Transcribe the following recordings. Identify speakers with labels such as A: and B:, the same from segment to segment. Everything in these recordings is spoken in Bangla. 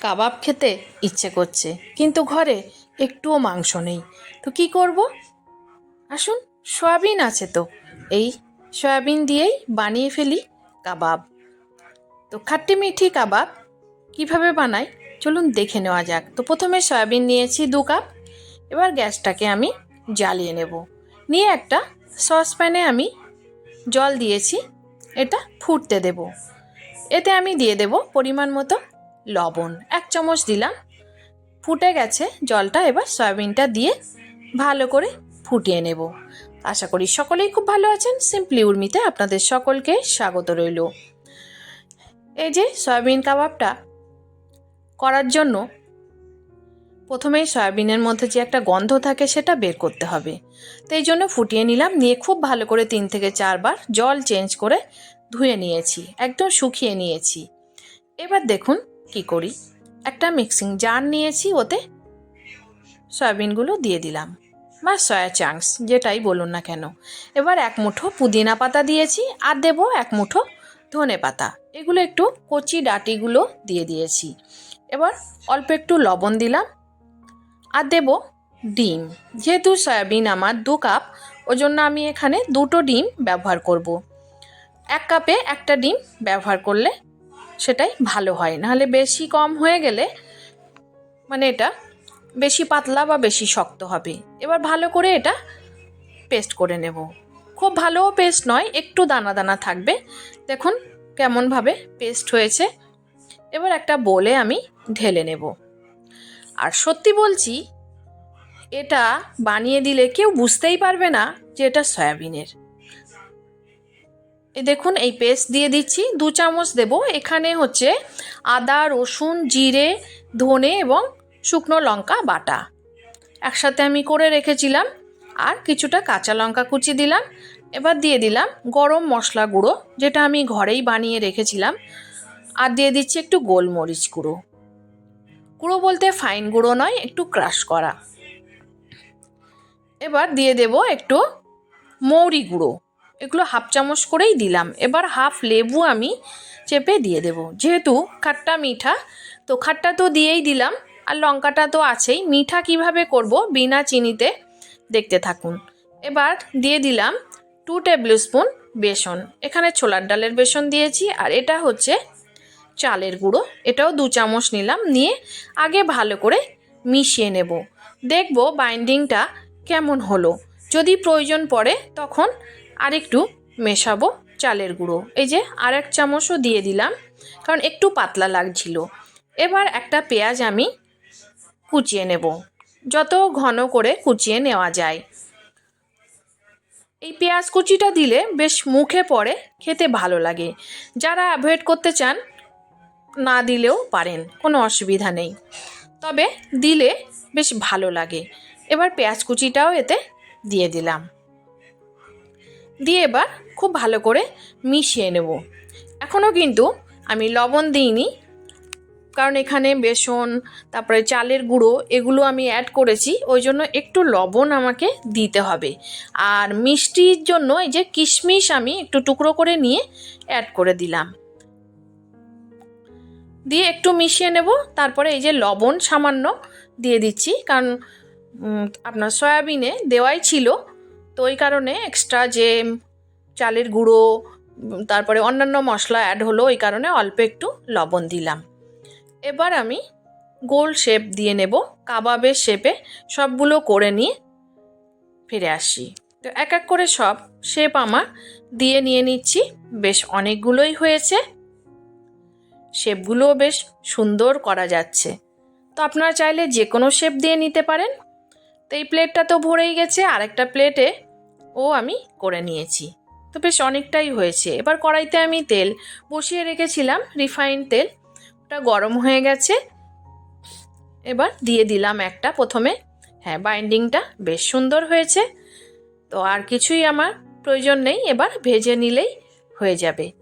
A: কাবাব খেতে ইচ্ছে করছে। কিন্তু ঘরে একটুও মাংস নেই। তো কি করব? আসুন, সয়াবিন আছে তো। এই সয়াবিন দিয়েই বানিয়ে ফেলি কাবাব। তো খাট্টি মিঠি কাবাব কীভাবে বানাই? চলুন দেখে নেওয়া যাক। তো প্রথমে সয়াবিন নিয়েছি দু কাপ। এবার গ্যাসটাকে আমি জ্বালিয়ে নেব। নিয়ে একটা সসপ্যানে আমি জল দিয়েছি। এটা ফুটতে দেব। এতে আমি দিয়ে দেব পরিমাণ মতো লবণ, এক চামচ দিলাম। ফুটে গেছে জলটা, এবার সয়াবিনটা দিয়ে ভালো করে ফুটিয়ে নেব। আশা করি সকলেই খুব ভালো আছেন। সিম্পলি উর্মিতে আপনাদের সকলকে স্বাগত রইল। এই যে সয়াবিন কাবাবটা করার জন্য প্রথমেই সয়াবিনের মধ্যে যে একটা গন্ধ থাকে সেটা বের করতে হবে। তো এই জন্য ফুটিয়ে নিলাম, নিয়ে খুব ভালো করে তিন থেকে চারবার জল চেঞ্জ করে ধুয়ে নিয়েছি, একদম শুকিয়ে নিয়েছি। এবার দেখুন কি করি? একটা মিক্সিং জার নিয়েছি ওতে সয়াবিনগুলো দিয়ে দিলাম। বা সয়া চাংস যেটাই বলুন না কেন। এবার এক মুঠো পুদিনা পাতা দিয়েছি আর দেব এক মুঠো ধনে পাতা। এগুলো একটু কচি ডাটিগুলো দিয়ে দিয়েছি। এবার অল্প একটু লবণ দিলাম আর দেব ডিম। যেহেতু সয়াবিন আমার দু কাপ ওই জন্য আমি এখানে দুটো ডিম ব্যবহার করব। এক কাপে একটা ডিম ব্যবহার করলে সেটাই ভালো হয়। নাহলে বেশি কম হয়ে গেলে মানে এটা বেশি পাতলা বা বেশি শক্ত হবে। এবার ভালো করে এটা পেস্ট করে নেব। খুব ভালোও পেস্ট নয়, একটু দানা দানা থাকবে। দেখুন কেমনভাবে পেস্ট হয়েছে। এবার একটা বলে আমি ঢেলে নেব। আর সত্যি বলছি, এটা বানিয়ে দিলে কেউ বুঝতেই পারবে না যে এটা সয়াবিনের। দেখুন, এই পেস্ট দিয়ে দিচ্ছি। দু চামচ দেব। এখানে হচ্ছে আদা, রসুন, জিরে, ধনে এবং শুকনো লঙ্কা বাটা। একসাথে আমি করে রেখেছিলাম আর কিছুটা কাঁচা লঙ্কা কুচি দিলাম। এবার দিয়ে দিলাম গরম মশলা গুঁড়ো, যেটা আমি ঘরেই বানিয়ে রেখেছিলাম। আর দিয়ে দিচ্ছি একটু গোলমরিচ গুঁড়ো। গুঁড়ো বলতে ফাইন গুঁড়ো নয়, একটু ক্রাশ করা। এবার দিয়ে দেব একটু মৌরি গুঁড়ো। এগুলো হাফ চামচ করেই দিলাম। এবার হাফ লেবু আমি চেপে দিয়ে দেব। যেহেতু খাট্টা মিঠা, তো খাট্টা তো দিয়েই দিলাম আর লঙ্কাটা তো আছেই। মিঠা কীভাবে করব বিনা চিনিতে দেখতে থাকুন। এবার দিয়ে দিলাম টু টেবিল স্পুন বেসন। এখানে ছোলার ডালের বেসন দিয়েছি আর এটা হচ্ছে চালের গুঁড়ো। এটাও দু চামচ নিলাম, নিয়ে আগে ভালো করে মিশিয়ে নেব। দেখব বাইন্ডিংটা কেমন হলো। যদি প্রয়োজন পড়ে তখন আরেকটু মেশাবো চালের গুঁড়ো। এই যে আর এক চামচও দিয়ে দিলাম, কারণ একটু পাতলা লাগছিল। এবার একটা পেঁয়াজ আমি কুচিয়ে নেব, যত ঘন করে কুচিয়ে নেওয়া যায়। এই পেঁয়াজ কুচিটা দিলে বেশ মুখে পড়ে, খেতে ভালো লাগে। যারা অ্যাভয়েড করতে চান, না দিলেও পারেন, কোনো অসুবিধা নেই। তবে দিলে বেশ ভালো লাগে। এবার পেঁয়াজ কুচিটাও এতে দিয়ে দিলাম। দিয়ে এবার খুব ভালো করে মিশিয়ে নেব। এখনও কিন্তু আমি লবণ দিইনি, কারণ এখানে বেসন, তারপরে চালের গুঁড়ো এগুলো আমি অ্যাড করেছি, ওই জন্য একটু লবণ আমাকে দিতে হবে। আর মিষ্টির জন্য এই যে কিশমিশ আমি একটু টুকরো করে নিয়ে অ্যাড করে দিলাম। দিয়ে একটু মিশিয়ে নেব, তারপরে এই যে লবণ সামান্য দিয়ে দিচ্ছি, কারণ আপনার সয়াবিনে দেওয়াই ছিল তো ওই কারণে এক্সট্রা যে চালের গুঁড়ো তারপরে অন্যান্য মশলা অ্যাড হলো ওই কারণে অল্প একটু লবণ দিলাম। এবার আমি গোল শেপ দিয়ে নেব, কাবাবের শেপে সবগুলো করে নিয়ে ফিরে আসি। তো এক এক করে সব শেপ আমার দিয়ে নিয়ে নিচ্ছি, বেশ অনেকগুলোই হয়েছে। শেপগুলোও বেশ সুন্দর করা যাচ্ছে। তো আপনারা চাইলে যে কোনো শেপ দিয়ে নিতে পারেন। এই প্লেটটা তো ভরেই গেছে, আরেকটা প্লেটে ও আমি করে নিয়েছি। তো বেশ অনেকটাই হয়েছে। এবার কড়াইতে আমি তেল বসিয়ে রেখেছিলাম, রিফাইন তেল। ওটা গরম হয়ে গেছে। এবার দিয়ে দিলাম একটা প্রথমে। হ্যাঁ বাইন্ডিংটা বেশ সুন্দর হয়েছে। তো আর কিছুই আমার প্রয়োজন নেই, এবার ভেজে নিলেই হয়ে যাবে।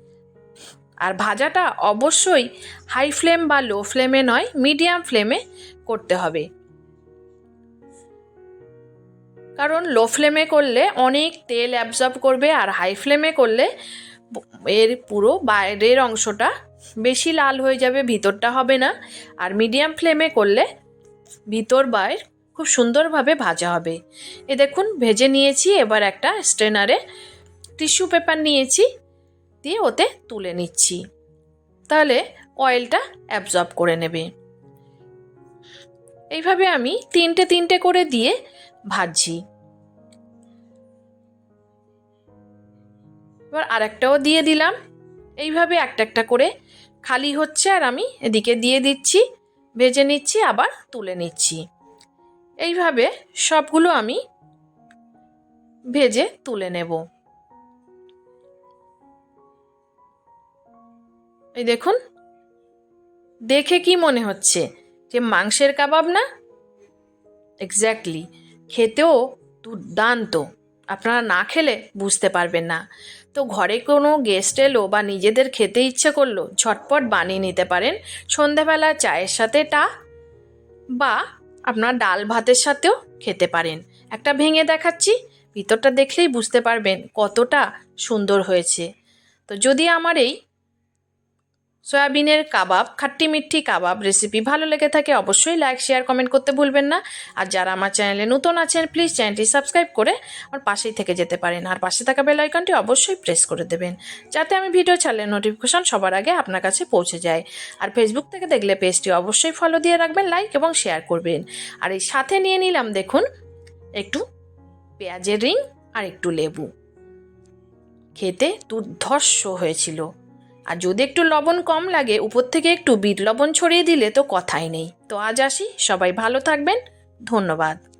A: আর ভাজাটা অবশ্যই হাই ফ্লেম বা লো ফ্লেমে নয়, মিডিয়াম ফ্লেমে করতে হবে। কারণ লো ফ্লেমে করলে অনেক তেল অ্যাবজর্ব করবে আর হাই ফ্লেমে করলে এর পুরো বাইরের অংশটা বেশি লাল হয়ে যাবে, ভিতরটা হবে না। আর মিডিয়াম ফ্লেমে করলে ভিতর বাইর খুব সুন্দরভাবে ভাজা হবে। এ দেখুন, ভেজে নিয়েছি, এবার একটা স্ট্রেনারে টিস্যু পেপার নিয়েছি, দিয়ে ওতে তুলে নিচ্ছি। তাহলে অয়েলটা অ্যাবজর্ব করে নেবে। এইভাবে আমি তিনটে তিনটে করে দিয়ে ভাজছি। এবার আরেকটাও দিয়ে দিলাম। এইভাবে একটা একটা করে খালি হচ্ছে আর আমি এদিকে দিয়ে দিচ্ছি, ভেজে নিচ্ছি, আবার তুলে নিচ্ছি। এইভাবে সবগুলো আমি ভেজে তুলে নেব। এই দেখুন, দেখে কি মনে হচ্ছে যে মাংসের কাবাব না? এক্স্যাক্টলি খেতেও দুর্দান্ত। আপনারা না খেলে বুঝতে পারবেন না। তো ঘরে কোনো গেস্ট এলো বা নিজেদের খেতে ইচ্ছে করল, ঝটপট বানিয়ে নিতে পারেন। সন্ধেবেলা চায়ের সাথে টা বা আপনার ডাল ভাতের সাথেও খেতে পারেন। একটা ভেঙে দেখাচ্ছি, ভিতরটা দেখলেই বুঝতে পারবেন কতটা সুন্দর হয়েছে। তো যদি আমার এই সয়াবিনের কাবাব, খাট্টি মিঠি কাবাব রেসিপি ভালো লেগে থাকে অবশ্যই লাইক শেয়ার কমেন্ট করতে ভুলবেন না। আর যারা আমার চ্যানেলে নতুন আছেন প্লিজ চ্যানেলটি সাবস্ক্রাইব করে আমার পাশেই থেকে যেতে পারেন। আর পাশে থাকা বেল আইকনটি অবশ্যই প্রেস করে দেবেন, যাতে আমি ভিডিও ছাড়লে নোটিফিকেশন সবার আগে আপনার কাছে পৌঁছে যায়। আর ফেসবুক থেকে দেখলে পেজটি অবশ্যই ফলো দিয়ে রাখবেন লাইক এবং শেয়ার করবেন। আর এই সাথে নিয়ে নিলাম দেখুন, একটু পেঁয়াজের রিং আর একটু লেবু। খেতে দুর্ধর্ষ হয়েছিল। আর যদি একটু লবণ কম লাগে, উপর থেকে একটু বিট লবণ ছড়িয়ে দিলে তো কথাই নেই। তো আজ আসি, সবাই ভালো থাকবেন, ধন্যবাদ।